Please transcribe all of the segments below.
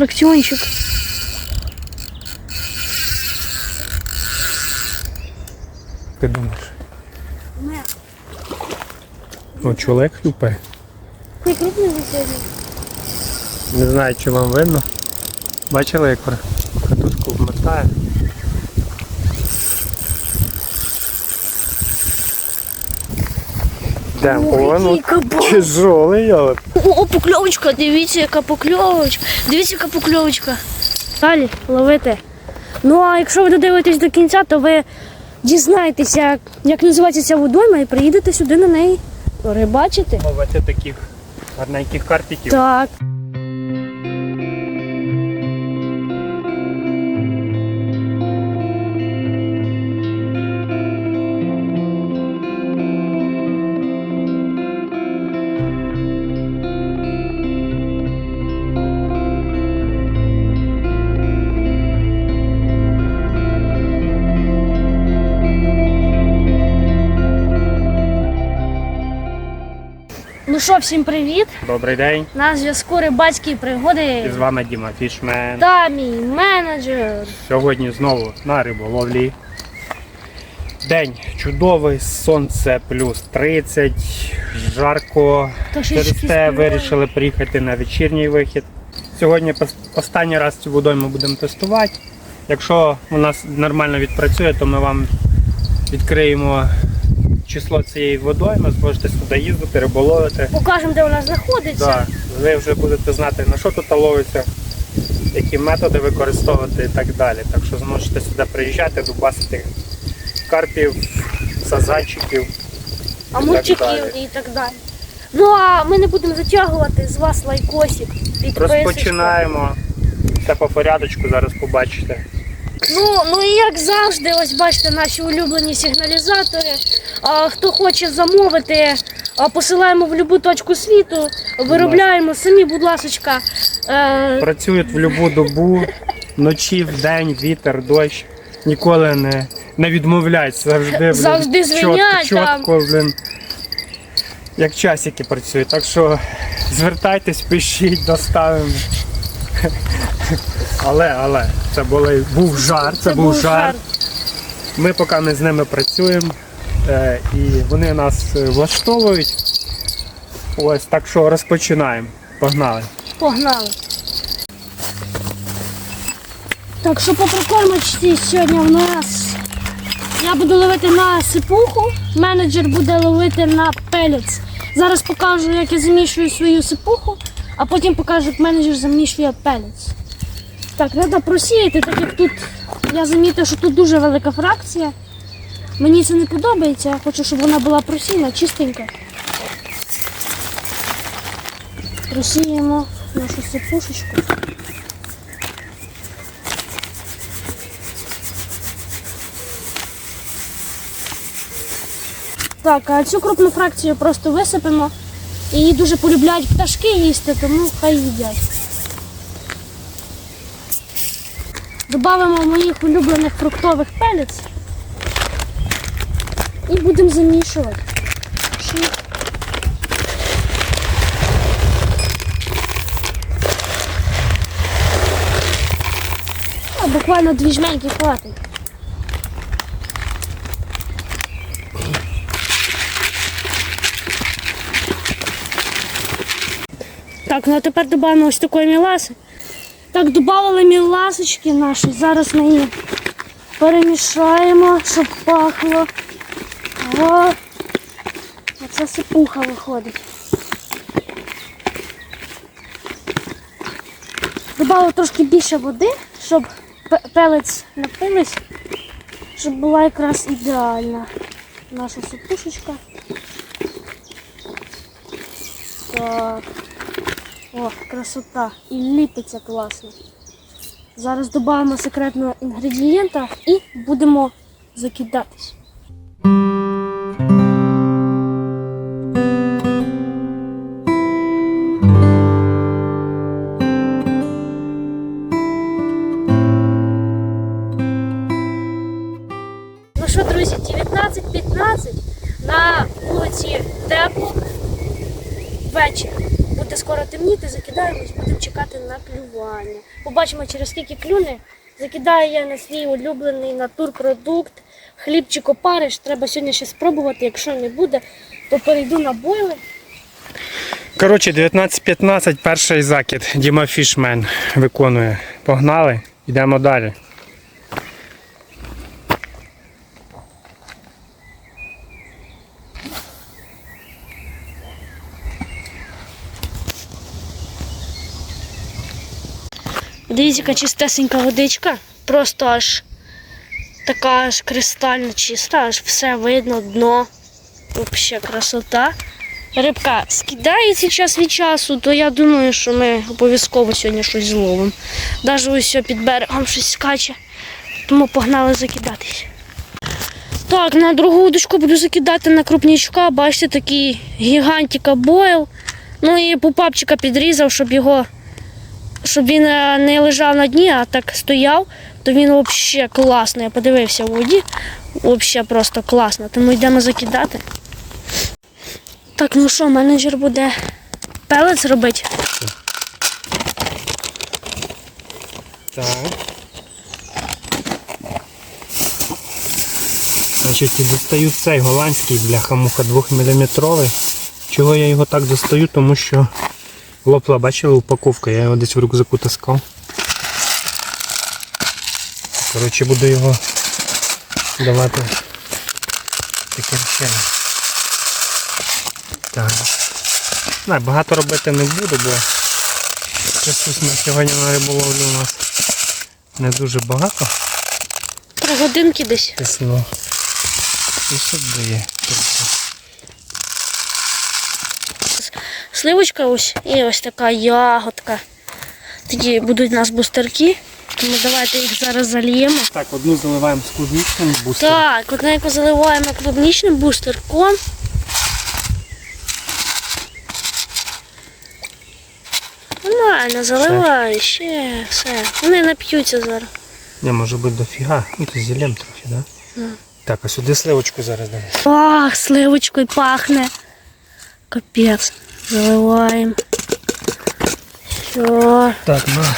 фракціончик. Ти думаєш? Ну, чоловік хлюпає. Не крупний сьогодні? Не знаю, чи вам видно. Бачили, як катушку вмотає? Йдемо. О, ну який кабан. тяжолий, йолоп. О, покльовочка, дивіться, яка покльовочка. Дивіться, яка покльовочка. Далі ловити. Ну а якщо ви додивитесь до кінця, то ви дізнаєтеся, як, як називається ця водойма і приїдете сюди на неї рибачити. Ловити таких гарненьких карпіків. Так. Ну що, всім привіт! Добрий день. На зв'язку рибацькі пригоди. І з вами Діма Фішмен. Та мій менеджер. Сьогодні знову на риболовлі. День чудовий, сонце плюс 30, жарко. Через те вирішили приїхати на вечірній вихід. Сьогодні останній раз цю водойму будемо тестувати. Якщо у нас нормально відпрацює, то ми вам відкриємо число цієї водойми, зможете сюди їздити, риболовити. Покажемо, де вона знаходиться. Да, ви вже будете знати, на що тут ловиться, які методи використовувати і так далі. Так що зможете сюди приїжджати, дубасити карпів, сазанчиків. а і так далі. і так далі. Ну а ми не будемо затягувати з вас лайкосик. підписочку. Розпочинаємо. Все по порядочку, зараз побачите. Ну, ну і як завжди, ось бачите наші улюблені сигналізатори. А, хто хоче замовити, а, посилаємо в будь-яку точку світу, виробляємо самі, будь ласочка. Е, Працюють в будь-яку добу, вночі, вдень, вітер, дощ. Ніколи не, не відмовляють, завжди, блін, Завжди дзвенять чітко, там. чітко, блін, як часики працюють. Так що звертайтесь, пишіть, доставимо. Але, але, це були, був жар, це, був жар. Ми поки ми з ними працюємо е, і вони нас е, влаштовують. Ось так що розпочинаємо. Погнали. Погнали. Так, що по прикормочці сьогодні в нас. Я буду ловити на сипуху, менеджер буде ловити на пелець. Зараз покажу, як я замішую свою сипуху, а потім покажу, як менеджер замішує пелець. Так, треба просіяти, так як тут я замітив, що тут дуже велика фракція. Мені це не подобається, я хочу, щоб вона була просіяна, чистенька. Просіємо нашу сипушечку. Так, а цю крупну фракцію просто висипемо. Її дуже полюбляють пташки їсти, тому хай їдять. Добавимо моїх улюблених фруктових пелець і будемо замішувати. А, буквально дві жменьки хватить. Так, ну а тепер додаємо ось такої міласи. Так, додали міласочки наші. Зараз ми її перемішаємо, щоб пахло. О, оце сипуха виходить. Добавив трошки більше води, щоб пелець напились, щоб була якраз ідеальна наша сипушечка. Так. О, красота. І ліпиться класно. Зараз додамо секретного інгредієнта і будемо закидатись. На клювання. Побачимо, через скільки клюне. Закидаю я на свій улюблений натурпродукт. Хлібчик опариш. Треба сьогодні ще спробувати. Якщо не буде, то перейду на бойли. Коротше, 19.15, перший закид. Діма Фішмен виконує. Погнали, йдемо далі. Дивіться, чистесенька водичка. Просто аж така аж кристально чиста, аж все видно, дно. Взагалі красота. Рибка скидається час від часу, то я думаю, що ми обов'язково сьогодні щось зловимо. Навіть ось під берегом щось скаче. Тому погнали закидатись. Так, на другу удочку буду закидати на крупнячка. Бачите, такий гігантіка бойл. Ну і пупапчика підрізав, щоб його щоб він е, не лежав на дні, а так стояв, то він взагалі класний. Я подивився в воді. Взагалі просто класно. Тому йдемо закидати. Так, ну що, менеджер буде пелець робити. Так. Значить, достаю цей голландський бляха-муха 2-мм. Чого я його так достаю? Тому що лопла, бачили, упаковка, я його десь в рюкзаку таскав. Коротше, буду його давати таким чином. Так. Не, багато робити не буду, бо часу на сьогодні на риболовлю у нас не дуже багато. Три годинки десь. Тисно. І сюди є. трохи. Сливочка ось і ось така ягодка. Тоді будуть у нас бустерки. Тому давайте їх зараз зальємо. Так, одну заливаємо з клубничним бустером. Так, одненько заливаємо клубничним бустерком. Нормально, заливай, ще все. Вони нап'ються зараз. Не, може бути дофіга. Ну, то зілем трохи, да? Так, а сюди сливочку зараз дамо. Ах, сливочкою пахне. Капець. Заливаємо. Все. Так, на.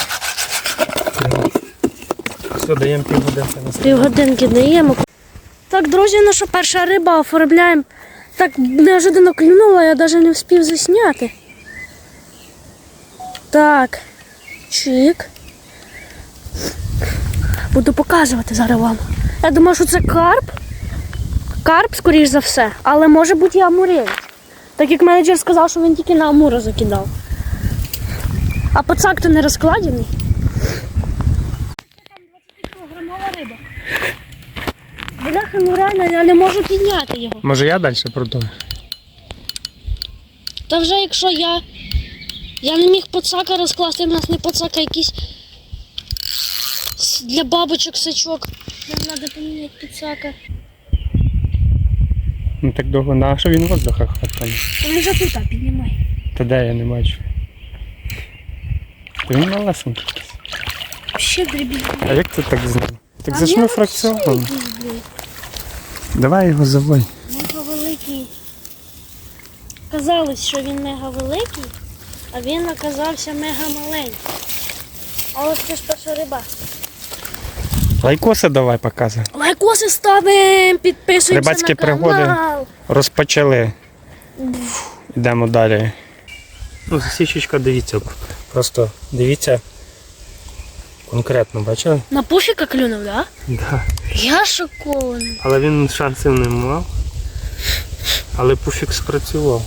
Все, даємо півгодинки на. Півгодинки даємо. Так, друзі, наша перша риба оформляємо. Так неожиданно клюнула, я навіть не встиг засняти. Так. Чик. Буду показувати зараз вам. Я думаю, що це карп. Карп, скоріш за все, але може бути і амурець. Так як менеджер сказав, що він тільки на амура закидав. А пацак то не розкладений. Там 20-кілограмова риба. Бляха, ну реально, я не можу підняти його. Може я далі продовжу? Та вже якщо я. Я не міг пацака розкласти, в нас не пацака якийсь для бабочок сачок. Нам треба поміняти пацака. Ну так довго, на що він воздуха хватає? Він вже тут, а, піднімай. Та де я не бачу. Та він малесенький. Ще дрібні. А як ти так знав? Так А за я ми взагалі фракціоном? Давай його завой. Мега великий. Казалось, що він мега великий, а він оказався мега маленький. Але це ж перша риба. Лайкоси давай показуй. Лайкоси ставимо, підписуємося Рибацькі на канал. пригоди. Розпочали. Йдемо далі. Ну, засічечка, дивіться. Просто дивіться. Конкретно, бачили? На пуфіка клюнув, да? Да. Я шокований. Але він шансів не мав. Але пуфік спрацював.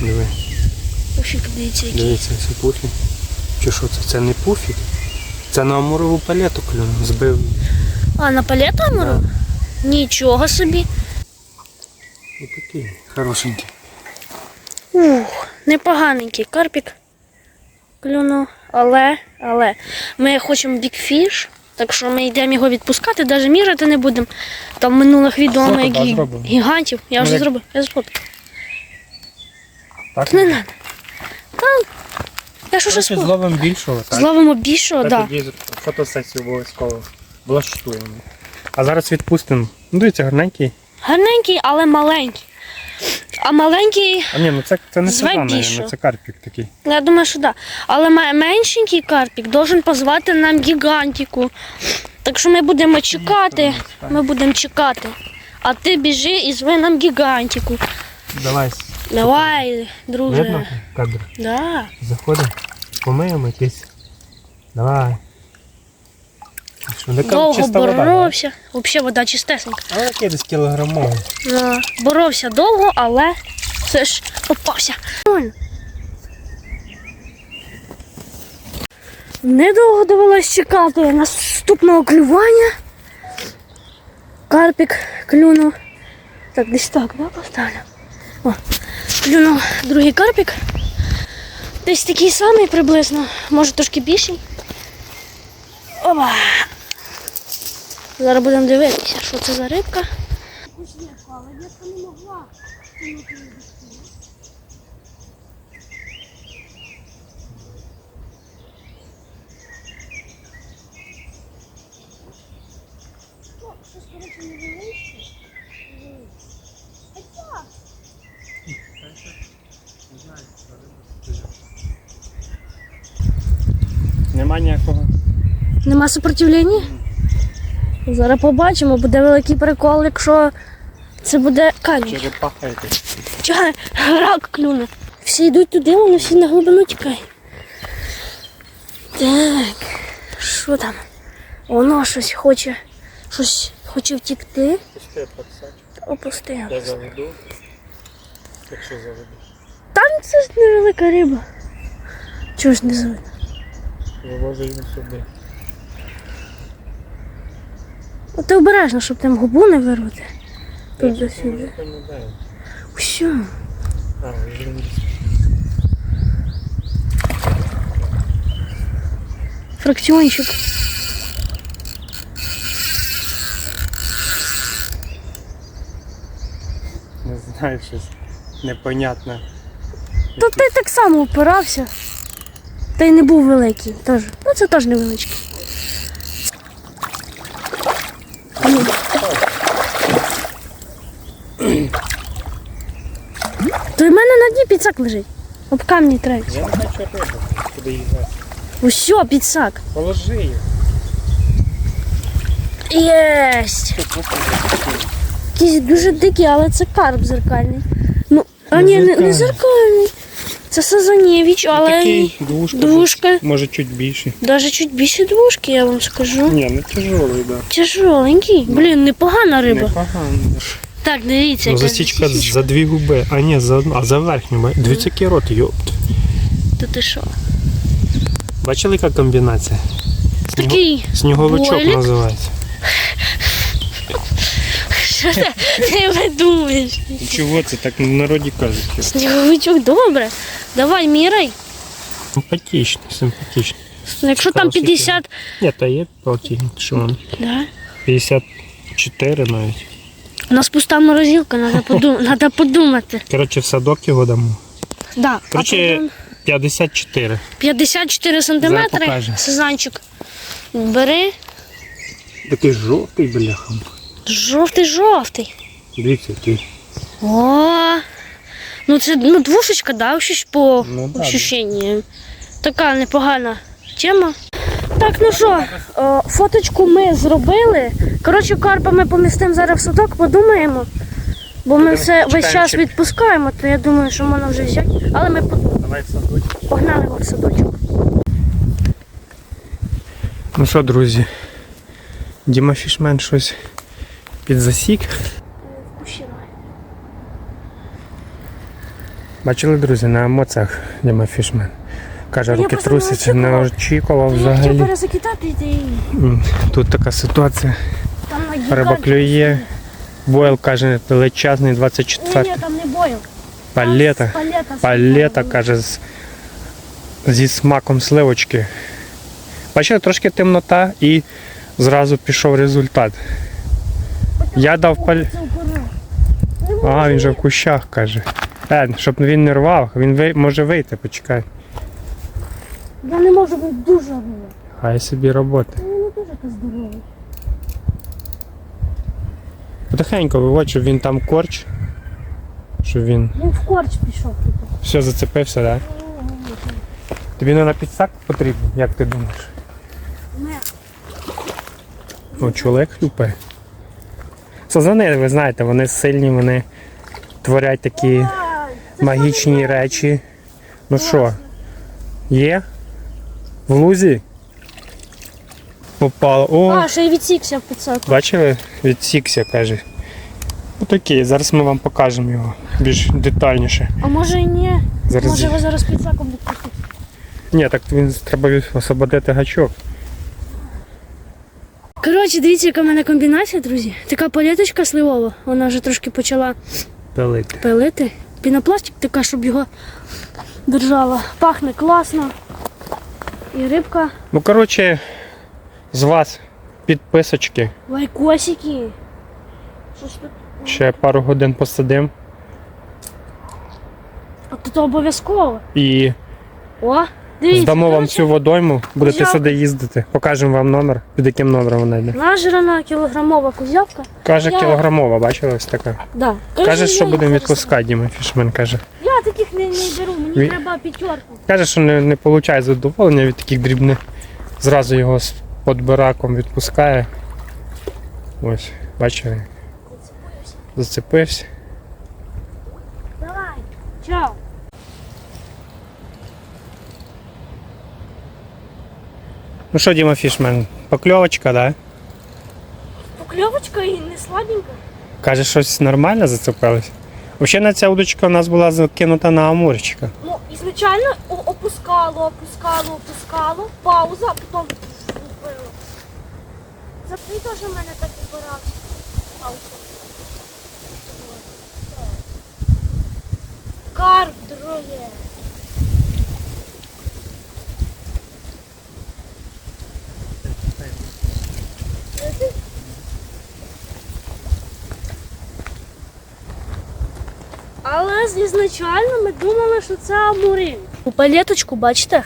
Диви, Пуфік, дивіться, який. дивіться, це пуфік. Чи що це? Це не пуфік? Це на амурову палету клюнув, збив. А, на палету амуру? Нічого собі. Такий хорошенький. Ух, непоганенький карпік. Клюнув. Але, але, ми хочемо бікфіш, так що ми йдемо його відпускати, навіть міряти не будемо. Там в минулих відео ми гі- гігантів. Я Ну, вже як- зробив, я зфоткав. Так? Не треба. Та, я що щось зловимо більшого, так? Зловимо більшого, так. Да. тоді фотосесію обов'язково влаштуємо. А зараз відпустимо. Ну, дивіться, гарненький. Гарненький, але маленький. А маленький, А ні, ну це, це не сазан, більше. це карпік такий. я думаю, що да. Але меншенький карпік должен позвати нам гігантику. Так що ми будемо чекати. Ми будемо чекати. А ти біжи і зви нам гігантику. Давай, Давай, друже. видно кадр? Да. Заходимо, помиємо якийсь. Давай. Що, Довго боровся. Взагалі вода чистесенька. Але який десь кілограмовий. Да. Боровся довго, але все ж попався. Недовго довелось чекати наступного клювання. Карпік клюнув. Так, десь так, да, поставлю. О, клюнув другий карпік. Десь такий самий приблизно, може трошки більший. Опа. Зараз будемо дивитися, що це за рибка. Нема ніякого. Нема супротивлення? Зараз побачимо, буде великий прикол, якщо це буде камінь. Черепаха якась. Чого рак клюне. Всі йдуть туди, вони всі на глибину тікають. Так, що там? Воно щось хоче, щось хоче втікти. Пусти пацач. Опусти. Я заведу. Якщо заведу. Там це ж невелика риба. Чого ж не? Вивожу його сюди. От ти обережно, щоб там губу не вирвати. Тут до сюди. вже Фракціончик. Не знаю, щось непонятне. Та ти так само опирався. Та й не був великий теж. Ну це теж невеличкий. Ну. То й в мене на дні підсак лежить. Об камні треба. Я не бачу риби. Куди її звати? Усьо, підсак. Положи її. Єсть! Якийсь дуже дикий, але це карп зеркальний. Ну, а ні, не, не зеркальний. Це Сазанєвич, але Такий двушка. двушка. Може чуть більше. Навіть чуть більше двушки, я вам скажу. Ні, не тяжелий, да. Тяжоленький. Блін, непогана риба. Непогано. Так, дивіться, Ну, засічка за дві губи, а ні, за одну, а за верхню. Дивіться, який рот, йопт. Та ти що? Бачили, яка комбінація? Сніго- Такий. Сніговичок Бойлік? називається. Що ти, ти видумаєш? Чого це так в народі кажуть? Сніговичок, добре. Давай, міряй. Симпатичний, симпатичний. Ну, Якщо там 50. Ні, та є полтинник, що він? Да. 54 навіть. У нас пуста морозилка, треба подум... надо подумати. Коротше, в садок його дамо. Да. Коротше, потім 54. 54 сантиметри. покаже. Сезанчик. Бери. Такий жовтий, бляха. Жовтий-жовтий. Дивіться, який. О, ну це ну, двушечка, да, ощущ- по Ну, да, ощущенням. Така непогана тема. Так, ну що, о, фоточку ми зробили. Коротше, карпа ми помістимо зараз в садок, подумаємо. Бо ми все весь час відпускаємо, то я думаю, що можна вже взяти. Але ми подумаємо. Давай в садочок. Погнали його в садочок. Ну що, друзі, Діма Фішмен щось підзасік. Бачили, друзі, на емоціях Діма Фішмен. Каже, руки трусяться, не очікував. взагалі. Тут така ситуація. Риба клює. Бойл каже, величезний 24. ні, там не бойл. Палета. Палета. Каже, зі смаком сливочки. Бачили, трошки темнота і зразу пішов результат. Я дав паль. Ага, він же в кущах каже. Е, щоб він не рвав, він ви... може вийти, почекай. Я не можу бути дуже риба. Хай собі роботи. Він не дуже така здоровий. Потихеньку виводь, щоб він там корч. Щоб він Він в корч пішов. типу. все зацепився, так? Да? Тобі не на підсак потрібен, як ти думаєш? Не. О, чоловік хлюпає. Сазани, ви знаєте, вони сильні, вони творять такі Ай, це магічні речі. Ну що, є? В лузі? Попало. О, А, ще й відсікся в підсаку. бачили? Відсікся, каже. Отакий, зараз ми вам покажемо його більш детальніше. А може і ні. Зараз. Може його зараз підсаком відпустить. Ні, так він треба від- освободити гачок. Коротше, дивіться, яка в мене комбінація, друзі. Така палеточка сливова. Вона вже трошки почала Пилити. пилити. Пінопластик така, щоб його держала. Пахне класно. І рибка. Ну, коротше, з вас підписочки. Лайкосики. Тут? Ще пару годин посидим. А тут обов'язково. І О, дивіться. здамо вам коротше, цю водойму, будете взяв. сюди їздити. Покажемо вам номер, під яким номером вона йде. Нажрана кілограмова кузявка. Каже, Я- кілограмова, бачила ось така. Да. Каже, що будемо відпускати, Діма Фішмен каже. Таких не, не беру, мені Ві- треба п'ятерку. Каже, що не, не получає задоволення від таких дрібних. Зразу його з подбираком відпускає. Ось, бачили, зацепився. Давай. Чао. Ну що, Діма Фішмен, покльовочка, да? Покльовочка і не слабенька. Каже, щось нормально зацепилось. Взагалі ця удочка у нас була закинута на амурчика. Ну, і звичайно, опускало, опускало, опускало, пауза, а потім вбило. Це ти теж в мене так убирався. Карп, друге. Ізначально ми думали, що це амурин. У палеточку, бачите?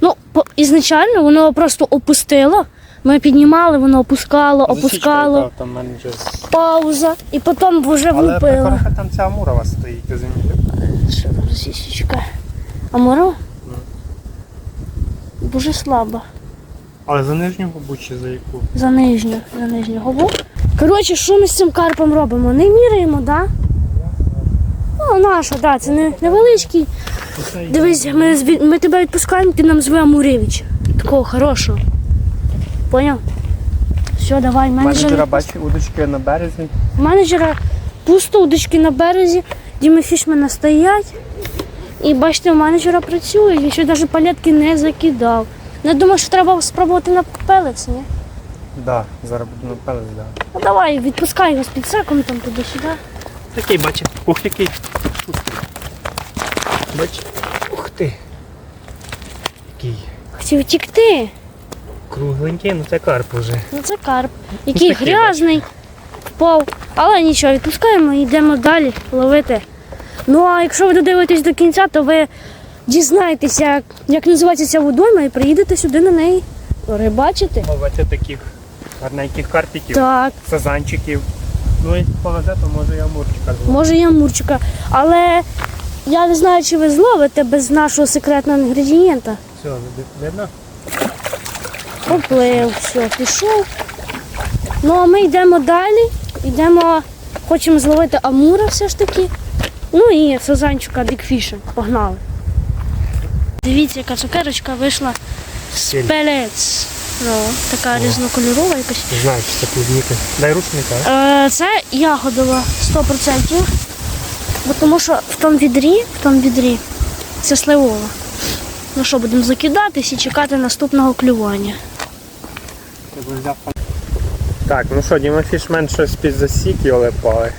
Ну, по- ізначально воно просто опустило. Ми піднімали, воно опускало, опускало, Там менеджер. пауза, і потім вже Але влупило. там ця амура у вас стоїть, розумієте? Що там сісічка? Амура? Дуже слабо. Але за нижню губу чи за яку? За нижню, за нижню губу. Коротше, що ми з цим карпом робимо? Не міряємо, так? Да? Ну, наша, да, це не невеличкий. Дивись, ми, ми тебе відпускаємо, ти нам зве Амуревич. Такого хорошого. Поняв? Все, давай, менеджер. Менеджера бачу удочки на березі. Менеджера пусто, удочки на березі, Діми Фішмена стоять. І бачите, у менеджера працює, він ще навіть палетки не закидав. Не думаю, що треба спробувати на пелець, ні? Да, зараз буду на пелець, да. Ну давай, відпускай його з підсеком там туди-сюди. Такий, бачите, ух, який. Бач. Ух ти. Який Хотів втікти. кругленький, ну це карп уже. Ну це карп. Який такий, грязний, впав. Але нічого, відпускаємо і йдемо далі ловити. Ну а якщо ви додивитесь до кінця, то ви дізнаєтеся, як, як називається ця водойма, і приїдете сюди на неї рибачити. Ловити таких гарненьких карпіків, Так, сазанчиків. Ну і повезе, то може і амурчика зловити. може я мурчика. Але я не знаю, чи ви зловите без нашого секретного інгредієнта. Все, видно? Поплив, все, пішов. Ну а ми йдемо далі. Йдемо, хочемо зловити амура все ж таки. Ну і сазанчика бікфіша. Погнали. Дивіться, яка цукерочка вийшла з пелець. Ну, така різнокольорова якась. Не знаю, чи це клубніка. Дай рушника. Е, це ягодова 100%. Бо тому що в тому відрі, в тому відрі це сливова. Ну що, будемо закидатись і чекати наступного клювання. Так, ну що, Діма Фішмен щось під засік його лепали.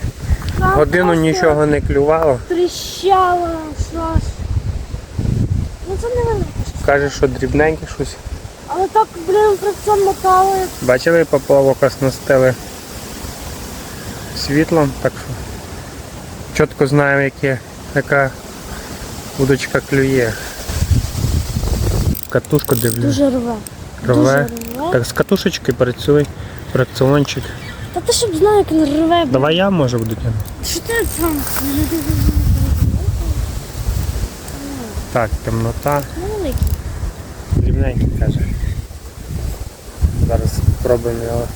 Годину нічого не клювало. Тріщало щось. Ну це невелике. Каже, що дрібненьке щось. Але так, блін, фракціон мотали. Бачили, поплавок оснастили світлом, так що чітко знаємо, яке, яка удочка клює. Катушку дивлюсь. Дуже рве. Рве. Дуже рве. Так, з катушечки працює, фракціончик. Та ти щоб знав, як він рве. Давай я може буду тягнути. Що ти там? Так, темнота. Великий. Дрібненький каже. Зараз спробуємо його.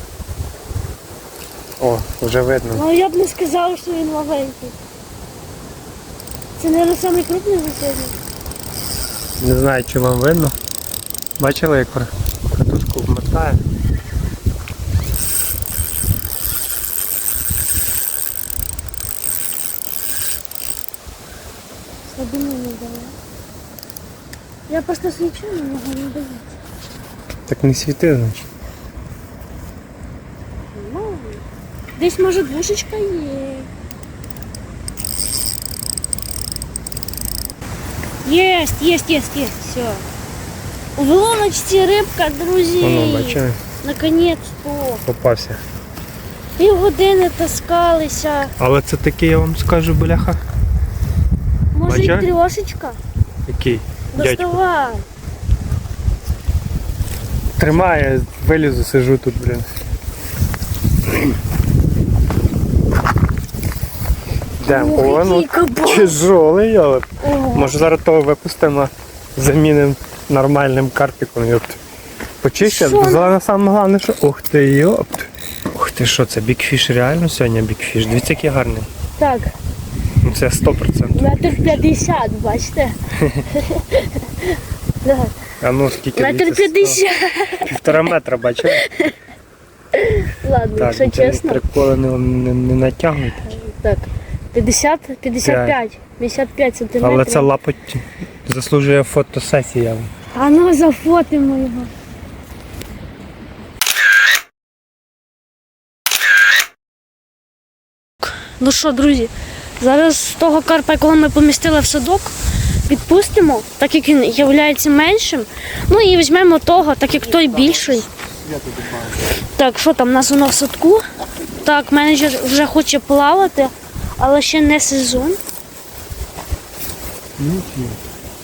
О, вже видно. Ну я б не сказав, що він маленький. Це, мабуть, самий крупний за сьогодні. Не знаю, чи вам видно. Бачили, як катушку вмотає? Слабину не дала. Я просто свічу, на нього не дивиться. Так не світи, значить. Ну, Десь може двушечка є. Єсть, єсть, єсть, єсть, все. У волоночці рибка, друзі. Воно, бачили, Наконець-то. попався. Півгодини таскалися. Але це такий, я вам скажу, бляха. Може і Бачиш? трьошечка? Який? Дядько. Доставай. Тримає, вилізу, сижу тут, блін. Йдемо. О, ну тяжолий, але. Може зараз того випустимо, замінимо нормальним карпіком, йопт. Почищав, саме головне, що. Ух ти, йопт. Ух ти, що це, бікфіш реально сьогодні бікфіш? Дивіться, який гарний. Так, Ну це 100%. метр п'ятдесят, бачите? А ну скільки Метр дивіться, п'ятдесят. сто- Півтора метра, бачили? Ладно, Так, якщо ну, чесно. приколи не, не, не натягуйте. Так. 50, 55, 55 сантиметрів. Але це лапоть заслужує фотосесія. А ну зафотимо його. Ну що, друзі, зараз того карпа, якого ми помістили в садок, відпустимо, так як він є меншим. Ну і візьмемо того, так як той більший. Так, що там у нас воно в садку? Так, менеджер вже хоче плавати, але ще не сезон. Ну,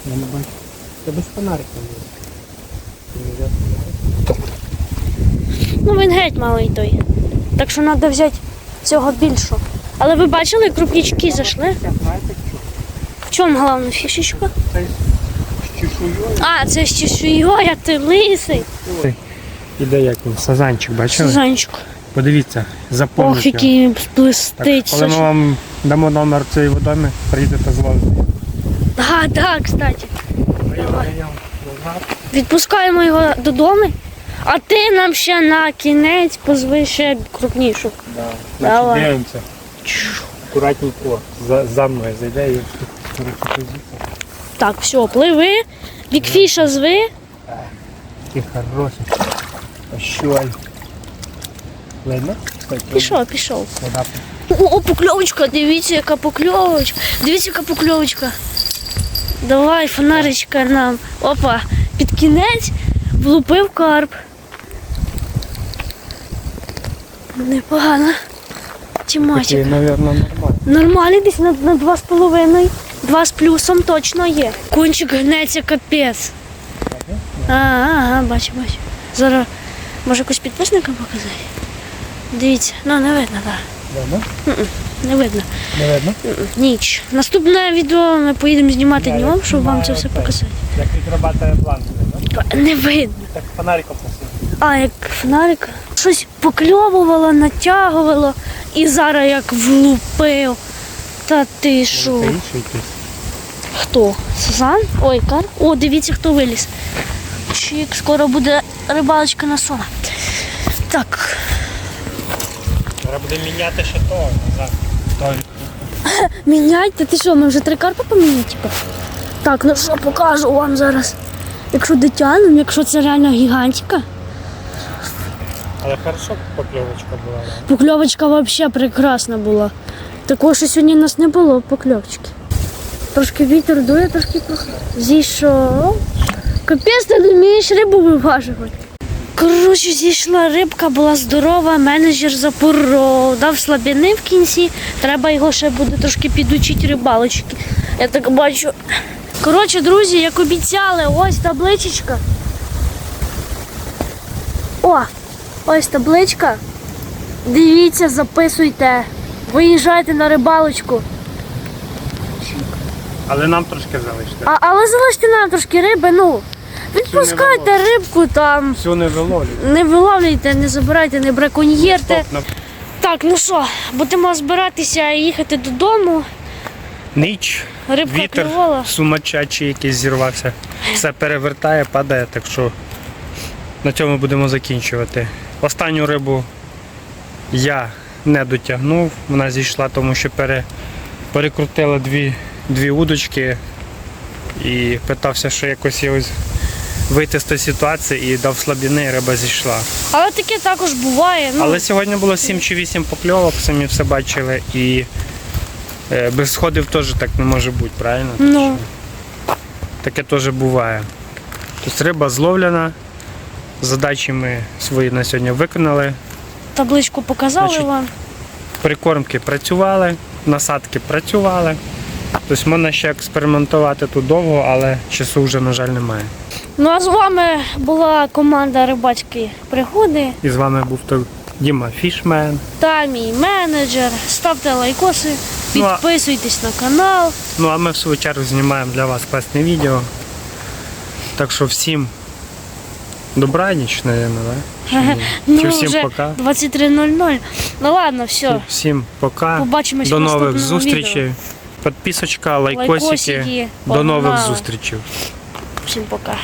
я не бачу. Це без фонарика. Ну він геть малий той. Так що треба взяти цього більшого. Але ви бачили, крупнячки зайшли? В чому головна фішечка? Це з чешуєю. А, це з чешуєю, а ти лисий. Іде як він, сазанчик, бачили? Сузанчик. Подивіться, Ох, запомніть його. який Так, блистить. коли ми вам дамо номер цієї водойми, приїдете зловити. Так, так, кстати. Відпускаємо його додому, а ти нам ще на кінець позви ще крупнішу. Давай. Значить, дивимося. Акуратненько. За, за мною зайде і. Так, все, пливи. Бікфіша зви. Такий хороший. Ощуй. Видно? Пішов, пішов. вода О, покльовочка, дивіться, яка покльовочка. Дивіться, яка покльовочка. Давай, фонаричка нам. Опа, під кінець влупив карп. Непогано. Тімачик. Нормально. Нормальний десь на, на два з половиною. Два з плюсом точно є. Кончик гнеться капець. А, ага, бачу, бачу. Зараз може якось підписника показати. Дивіться, ну не видно, так. Видно? Не видно. Не видно? М-м, Ніч. Наступне відео ми поїдемо знімати Да, днем, я щоб вам це знімаю все показати. Як відрабатує план. видно? Не видно. Так фонариком посиль. А, як фонарик. Щось покльовувало, натягувало і зараз як влупив. Та ти що? Це інший якийсь. Хто? Сазан? Ой, кар. О, дивіться, хто виліз. Чик, скоро буде рибалочка на сон. Так, Треба буде міняти ще того назад. Той. міняйте, ти що, ми вже три карпи поміняли, типу? Так, ну що, покажу вам зараз. Якщо дитянам, якщо це реально гігантика. Але хорошо покльовочка була. Покльовочка взагалі прекрасна була. Такого, що сьогодні у нас не було покльовочки. Трошки вітер дує, трошки. Зійшов. Капець, ти не вмієш рибу виважувати. Коротше, зійшла рибка, була здорова, менеджер запоров, дав слабини в кінці. Треба його ще буде трошки підучити рибалочки. Я так бачу. Коротше, друзі, як обіцяли, ось табличечка. О, ось табличка. Дивіться, записуйте. Виїжджайте на рибалочку. Але нам трошки залиште. А, але залиште нам трошки риби, ну. Відпускайте рибку там. Всю не виловлюйте. Не виловлюйте, не забирайте, не браконьєрте. Так, ну що, будемо збиратися і їхати додому. Ніч, Рибка вітер клювала. сумасчачий якийсь зірвався. Все перевертає, падає, так що на цьому будемо закінчувати. Останню рибу я не дотягнув, вона зійшла, тому що пере, перекрутила дві, дві удочки і питався, що якось я ось вийти з тієї ситуації і дав слабіни, і риба зійшла. Але таке також буває. Ну, Але сьогодні було 7 чи 8 покльовок, самі все бачили, і е, без сходів теж так не може бути, правильно? ну, Таке теж буває. Тобто риба зловлена, задачі ми свої на сьогодні виконали, табличку показали Значить, вам. прикормки працювали, насадки працювали. Тобто можна ще експериментувати тут довго, але часу вже, на жаль, немає. Ну а з вами була команда рибацькі пригоди. І з вами був той Діма Фішмен. Та мій менеджер. Ставте лайкоси, Ну, а- підписуйтесь на канал. Ну а ми в свою чергу знімаємо для вас класне відео. Так що всім добраніч, мабуть, да? Чи. Ну, Чи всім вже пока. 23.00. Ну ладно, все. Всім пока. Побачимось До нових зустрічей. відео. Підписочка, лайкосики. Лайкосики. До нових Погнали. зустрічей. Всім пока.